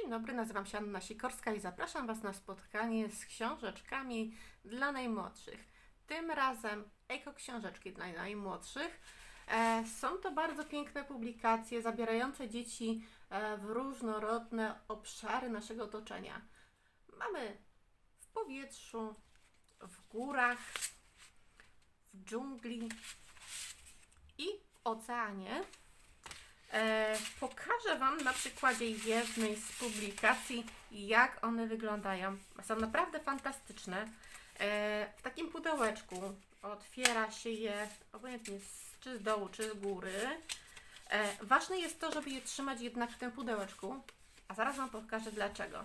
Dzień dobry, nazywam się Anna Sikorska i zapraszam Was na spotkanie z książeczkami dla najmłodszych. Tym razem eko-książeczki dla najmłodszych. E, są to bardzo piękne publikacje zabierające dzieci e, w różnorodne obszary naszego otoczenia. Mamy w powietrzu, w górach, w dżungli i w oceanie. Pokażę Wam na przykładzie jednej z publikacji, jak one wyglądają. Są naprawdę fantastyczne. E, w takim pudełeczku otwiera się je obojętnie czy z dołu, czy z góry. E, ważne jest to, żeby je trzymać jednak w tym pudełeczku, a zaraz Wam pokażę dlaczego.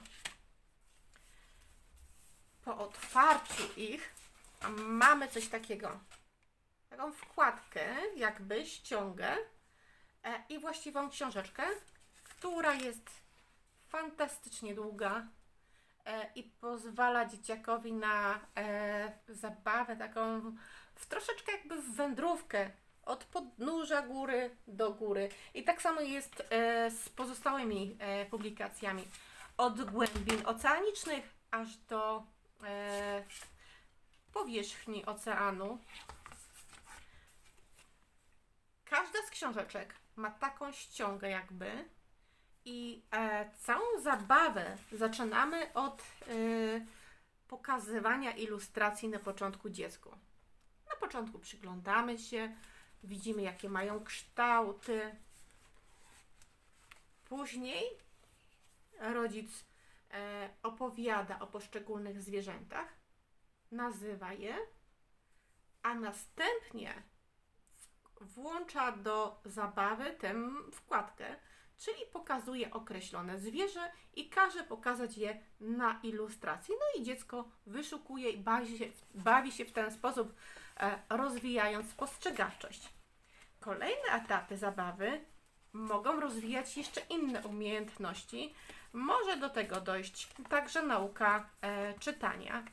Po otwarciu ich mamy coś takiego. Taką wkładkę, jakby ściągę e, i właściwą książeczkę, która jest fantastycznie długa e, i pozwala dzieciakowi na e, zabawę taką w troszeczkę jakby w wędrówkę od podnóża góry do góry. I tak samo jest e, z pozostałymi publikacjami. Od głębin oceanicznych aż do powierzchni oceanu. Każda z książeczek ma taką ściągę jakby i e, całą zabawę zaczynamy od e, pokazywania ilustracji na początku dziecku. Na początku przyglądamy się, widzimy jakie mają kształty. Później rodzic e, opowiada o poszczególnych zwierzętach, nazywa je, a następnie włącza do zabawy tę wkładkę, czyli pokazuje określone zwierzę i każe pokazać je na ilustracji. No i dziecko wyszukuje i bawi się, bawi się w ten sposób, e, rozwijając spostrzegawczość. Kolejne etapy zabawy mogą rozwijać jeszcze inne umiejętności. Może do tego dojść także nauka e, czytania.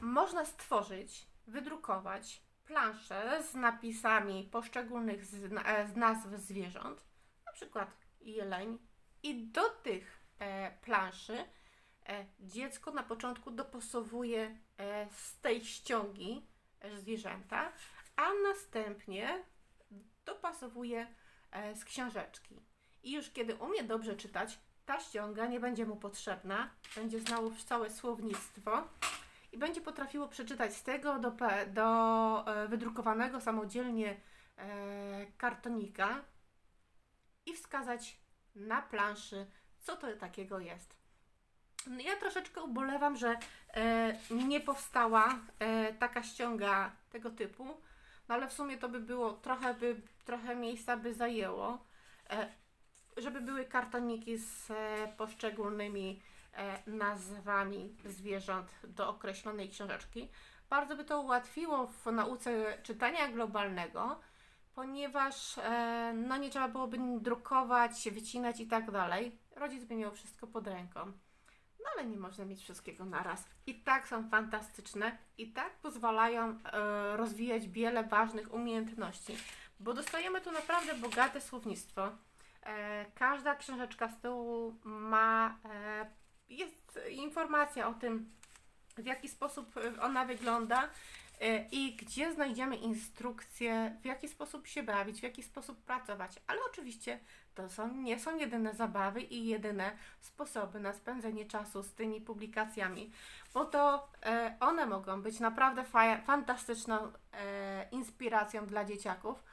Można stworzyć, wydrukować plansze z napisami poszczególnych zna- e, z nazw zwierząt, na przykład jeleń, i do tych e, planszy e, dziecko na początku dopasowuje z tej ściągi zwierzęta, a następnie dopasowuje z książeczki. I już kiedy umie dobrze czytać, ta ściąga nie będzie mu potrzebna, będzie znało całe słownictwo i będzie potrafiło przeczytać z tego do, do e, wydrukowanego samodzielnie e, kartonika i wskazać na planszy, co to takiego jest. No, Ja troszeczkę ubolewam, że e, nie powstała taka ściąga tego typu, no ale w sumie to by było trochę, by, trochę miejsca by zajęło, żeby były kartoniki z poszczególnymi nazwami zwierząt do określonej książeczki. Bardzo by to ułatwiło w nauce czytania globalnego, ponieważ e, no nie trzeba byłoby drukować, wycinać i tak dalej. Rodzic by miał wszystko pod ręką. No ale nie można mieć wszystkiego naraz. I tak są fantastyczne i tak pozwalają e, rozwijać wiele ważnych umiejętności, bo dostajemy tu naprawdę bogate słownictwo. E, każda książeczka z tyłu ma e, informacja o tym, w jaki sposób ona wygląda e, i gdzie znajdziemy instrukcje, w jaki sposób się bawić, w jaki sposób pracować. Ale oczywiście to są, nie są jedyne zabawy i jedyne sposoby na spędzenie czasu z tymi publikacjami, bo to e, one mogą być naprawdę fa- fantastyczną e, inspiracją dla dzieciaków.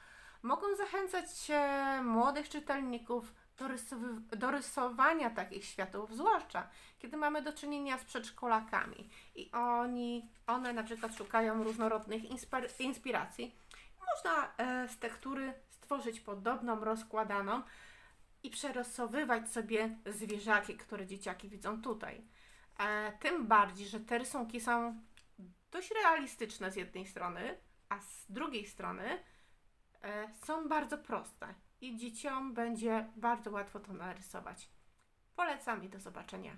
Mogą zachęcać e, młodych czytelników do, rysowania takich światów, zwłaszcza kiedy mamy do czynienia z przedszkolakami i oni, one na przykład szukają różnorodnych inspir- inspiracji. Można e, z tektury stworzyć podobną, rozkładaną i przerysowywać sobie zwierzaki, które dzieciaki widzą tutaj. E, tym bardziej, że te rysunki są dość realistyczne z jednej strony, a z drugiej strony bardzo proste i dzieciom będzie bardzo łatwo to narysować. Polecam i do zobaczenia.